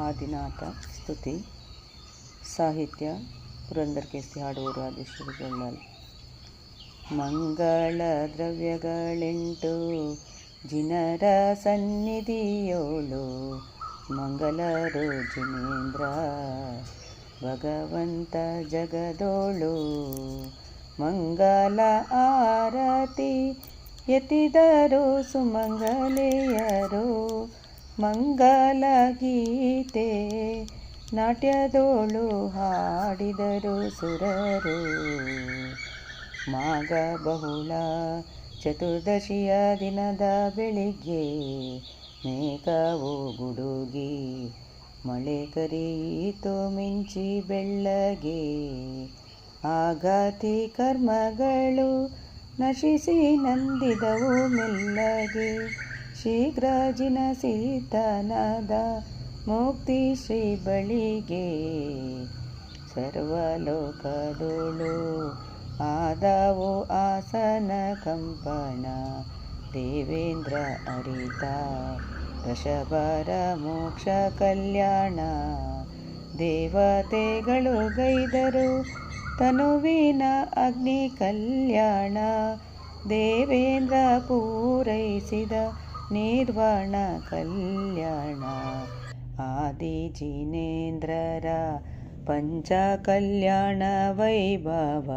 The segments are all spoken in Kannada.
ಆದಿನಾಥ ಸ್ತುತಿ. ಸಾಹಿತ್ಯ ಪುರಂದರ್ ಕೇಸಿ ಹಾಡುವರು ಆದಿಶ್ವರಿ ಜೊಳ್ಳಲ್ ಮಂಗಳ ದ್ರವ್ಯಗಳೆಂಟು, ಜಿನರ ಸನ್ನಿಧಿಯೋಳು. ಮಂಗಳರು ಜಿನೇಂದ್ರ ಭಗವಂತ ಜಗದೋಳು. ಮಂಗಲ ಆರತಿ ಎತ್ತಿದರು ಸುಮಂಗಲೆಯರು. ಮಂಗಲ ಗೀತೆ ನಾಟ್ಯದೋಳು ಹಾಡಿದರು ಸುರರು. ಮಾಗ ಬಹುಳ ಚತುರ್ದಶಿಯ ದಿನದ ಬೆಳಿಗ್ಗೆ ಮೇಘವು ಗುಡುಗಿ ಮಳೆ ಕರೆಯಿತು ಮಿಂಚಿ ಬೆಳ್ಳಗೆ. ಆಘಾತಿ ಕರ್ಮಗಳು ನಶಿಸಿ ನಂದಿದವು ಮೆಲ್ಲಗೆ. ಶೀಘ್ರ ಜಿನಸಿತನದ ಮುಕ್ತಿ ಶ್ರೀ ಬಳಿಗೆ ಸರ್ವಲೋಕದೋಳು ಆದವು ಆಸನ ಕಂಪನ. ದೇವೇಂದ್ರ ಅರಿತ ವೃಷಭರ ಮೋಕ್ಷ ಕಲ್ಯಾಣ. ದೇವತೆಗಳು ಗೈದರು, ತನುವಿನ ಅಗ್ನಿ ಕಲ್ಯಾಣ. ದೇವೇಂದ್ರ ಪೂರೈಸಿದ ನಿರ್ವಾಣ ಕಲ್ಯಾಣ. ಆದಿ ಜಿನೇಂದ್ರರ ಪಂಚ ಕಲ್ಯಾಣ ವೈಭವ.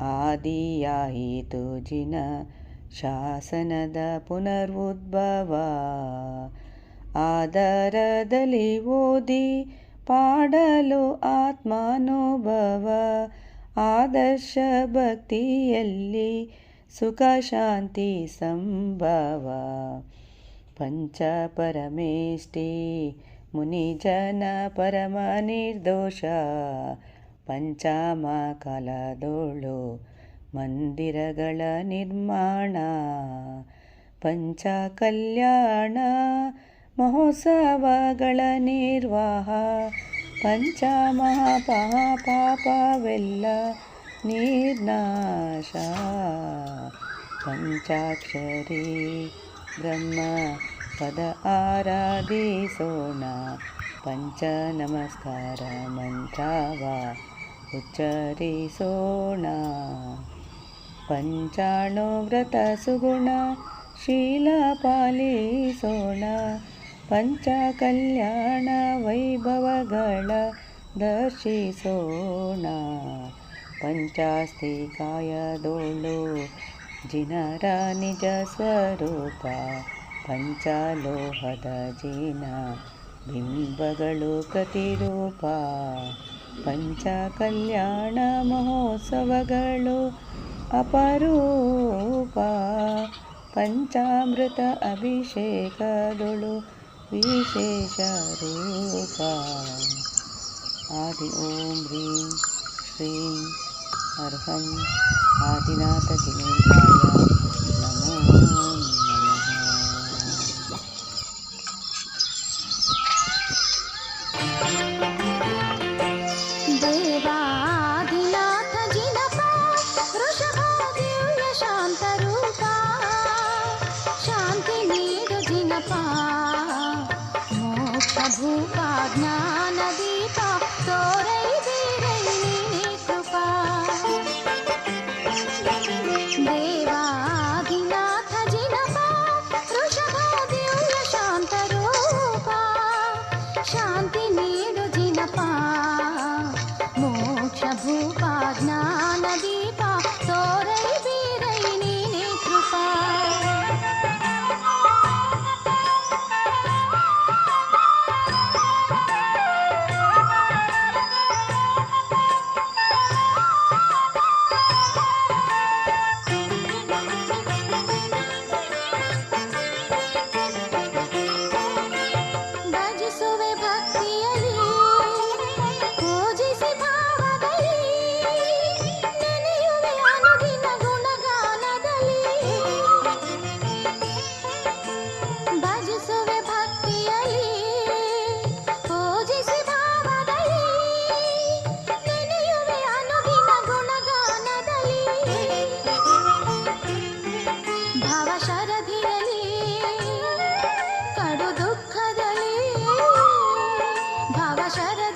ಆದಿಯಾಯಿತು ಜಿನ ಶಾಸನದ ಪುನರುದ್ಭವ. ಆದರದಲ್ಲಿ ಓದಿ ಪಾಡಲು ಆತ್ಮಾನುಭವ. ಆದರ್ಶ ಭಕ್ತಿಯಲ್ಲಿ ಸುಖ ಶಾಂತಿ ಸಂಭವ. ಪಂಚ ಪರಮೇಷ್ಠಿ ಮುನಿಜನ ಪರಮ ನಿರ್ದೋಷ. ಪಂಚಾಮ ಕಲದೋಳು, ಮಂದಿರಗಳ ನಿರ್ಮಾಣ. ಪಂಚ ಕಲ್ಯಾಣ, ಮಹೋತ್ಸವಗಳ ನಿರ್ವಾಹ. ಪಂಚ ಮಹಾಪಾಪವೆಲ್ಲ ನಿರ್ನಾಶ. ಪಂಚಾಕ್ಷರಿ ಬ್ರಹ್ಮ ಪದ ಆರಾಧಿಸೋಣ. ಪಂಚ ನಮಸ್ಕಾರ ಮಂತ್ರವ ಉಚ್ಚರಿಸೋಣ. ಪಂಚಾಣೋ ವ್ರತ ಸುಗುಣ ಶೀಲ ಪಾಲಿಸೋಣ. ಪಂಚ ಕಲ್ಯಾಣ ವೈಭವಗಳ ದರ್ಶಿಸೋಣ. ಪಂಚಾಸ್ತಿ ಕಾಯದೋಳು ಜಿನರ ನಿಜ ಸ್ವರೂಪ ಪಂಚಲೋಹದ ಜಿನ ಬಿಂಬಗಳು ಪ್ರತಿರೂಪ ಪಂಚ ಕಲ್ಯಾಣ ಮಹೋತ್ಸವಗಳು ಅಪರೂಪ ಪಂಚಾಮೃತ ಅಭಿಷೇಕದೊಳು ವಿಶೇಷ ರೂಪ ಆದಿ ಓಂ ಹ್ರೀಂ ಶ್ರೀಂ అర్హం ఆదినాథ జినేంద్రాయ నమో మోక్ష భూపా మోక్ష భూపా జ్ఞానదీ 하셔야 돼요.